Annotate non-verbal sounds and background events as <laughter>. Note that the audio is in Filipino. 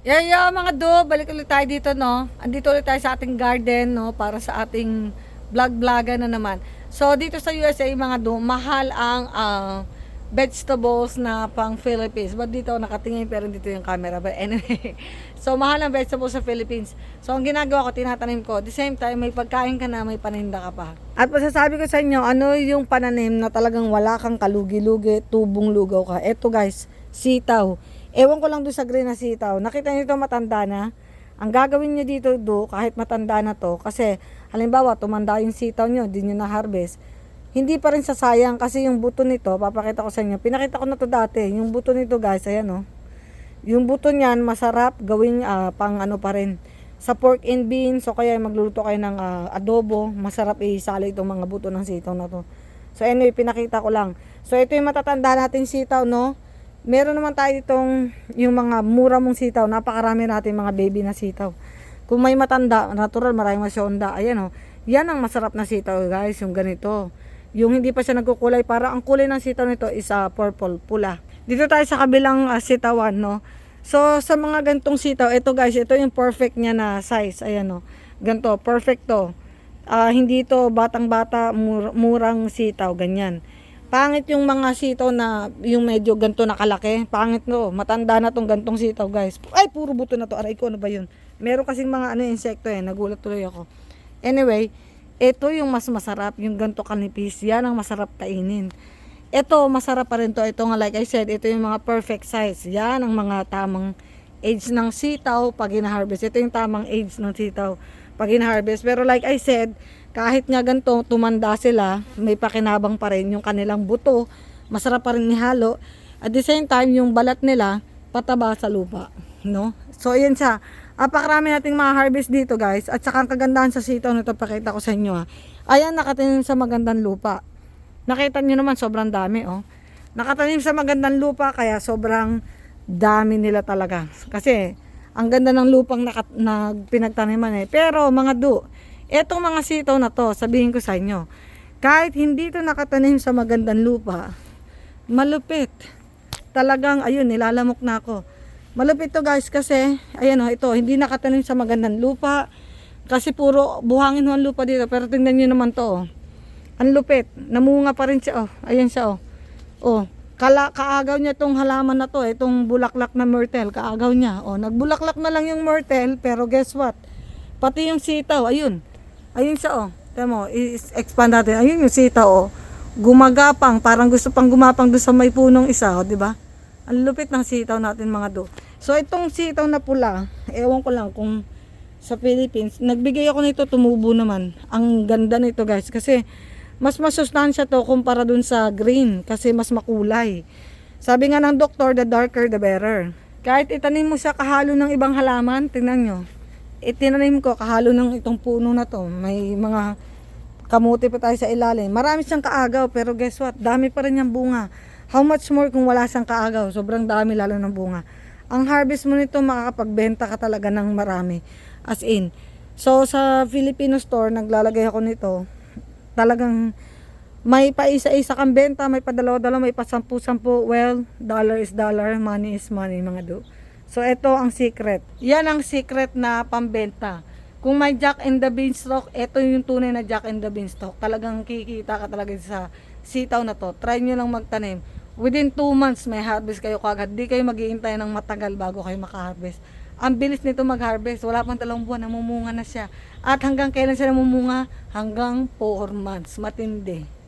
Yeah, yeah, mga do, balik ulit tayo dito, no? Andito ulit tayo sa ating garden, no? Para sa ating vlog-vloga na naman. So, dito sa USA, mga do, mahal ang ah, vegetables na pang Philippines. But dito nakatingin, pero dito yung camera. But anyway, <laughs> so mahal ang vegetables sa Philippines. So, ang ginagawa ko, tinatanim ko. The same time, may pagkain ka na, may paninda ka pa. At masasabi ko sa inyo, ano yung pananim na talagang wala kang kalugi-lugi, tubong lugaw ka. Eto guys, sitaw. Ewan ko lang doon sa green na sitaw. Nakita niyo ito matanda na. Ang gagawin niyo dito do, kahit matanda na to, kasi halimbawa tumanda yung sitaw niyo, di niyo na harvest. Hindi pa rin sasayang kasi yung buto nito, papakita ko sa inyo. Pinakita ko na to dati. Yung buto nito guys, ayan oh. Yung buto niyan masarap gawing ah, pang ano pa rin. Sa pork and beans, so kaya magluluto kayo ng ah, adobo, masarap isali itong mga buto ng sitaw na to. So anyway, pinakita ko lang. So ito yung matatanda nating sitaw, no? Meron naman tayo itong yung mga mura mong sitaw. Napakarami natin mga baby na sitaw. Kung may matanda, natural, maraming masyonda. Ayan o. Yan ang masarap na sitaw guys, yung ganito. Yung hindi pa siya nagkukulay, para ang kulay ng sitaw nito is ah, purple, pula. Dito tayo sa kabilang ah, sitawan, no? So, sa mga gantong sitaw, ito guys, ito yung perfect niya na size. Ayan o. Ganto, perfect to. Ah, hindi to batang-bata, mur- murang sitaw, ganyan. Pangit yung mga sitaw na yung medyo ganto nakalaki. Pangit no. Matanda na tong gantong sitaw, guys. Ay, puro buto na to. Aray ko, ano ba yun? Meron kasing mga ano, insekto eh. Nagulat tuloy ako. Anyway, ito yung mas masarap. Yung ganto kanipis. Yan ang masarap kainin. Ito, masarap pa rin to. Ito nga, like I said, ito yung mga perfect size. Yan ang mga tamang age ng sitaw pag in-harvest. Ito yung tamang age ng sitaw pag in-harvest. Pero like I said, kahit nga ganito, tumanda sila, may pakinabang pa rin yung kanilang buto. Masarap pa rin ihalo. At the same time, yung balat nila, pataba sa lupa. No? So, yun siya. Apakarami nating mga harvest dito, guys. At saka ang kagandahan sa sitaw nito, pakita ko sa inyo, ha. Ayan, nakatanim sa magandang lupa. Nakita nyo naman, sobrang dami, oh. Nakatanim sa magandang lupa, kaya sobrang dami nila talaga. Kasi, ang ganda ng lupang naka, na pinagtaniman eh. Pero, mga do, etong mga sitaw na to, sabihin ko sa inyo, kahit hindi to nakatanim sa magandang lupa, malupit. Talagang, ayun, nilalamok na ako. Malupit to guys kasi, ayan o, ito, hindi nakatanim sa magandang lupa. Kasi puro buhangin ho ang lupa dito. Pero tingnan nyo naman to, oh. Ang lupit. Namunga pa rin siya, oh. Ayan siya, oh. Oh, kala, kaagaw niya tong halaman na to, itong bulaklak na myrtle, kaagaw niya. Oh, nagbulaklak na lang yung myrtle, pero guess what? Pati yung sitaw, ayun. Ayun siya, oh. Tama mo, i-expand natin. Ayun yung sitaw, oh. Gumagapang, parang gusto pang gumapang doon sa may punong isa, oh, di ba? Ang lupit ng sitaw natin mga do. So itong sitaw na pula, ewan ko lang kung sa Philippines, nagbigay ako nito tumubo naman. Ang ganda nito guys kasi mas masustansya to kumpara dun sa green kasi mas makulay. Sabi nga ng doktor, the darker the better. Kahit itanim mo siya kahalo ng ibang halaman, tingnan nyo. Itinanim ko kahalo ng itong puno na to. May mga kamuti pa tayo sa ilalim. Marami siyang kaagaw pero guess what? Dami pa rin yung bunga. How much more kung wala siyang kaagaw? Sobrang dami lalo ng bunga. Ang harvest mo nito makakapagbenta ka talaga ng marami. As in. So sa Filipino store, naglalagay ako nito. Talagang may pa isa-isa kang benta, may pa dalawa-dalawa, may pa sampu-sampu. Well, dollar is dollar, money is money mga do. So ito ang secret. Yan ang secret na pambenta. Kung may Jack and the Beanstalk, ito yung tunay na Jack and the Beanstalk. Talagang kikita ka talaga sa sitaw na to. Try nyo lang magtanim. Within 2 months, may harvest kayo kagad. Di kayo maghihintay ng matagal bago kayo makaharvest. Ang bilis nito mag-harvest. Wala pang dalawang buwan, namumunga na siya. At hanggang kailan siya namumunga? Hanggang 4 months. Matindi.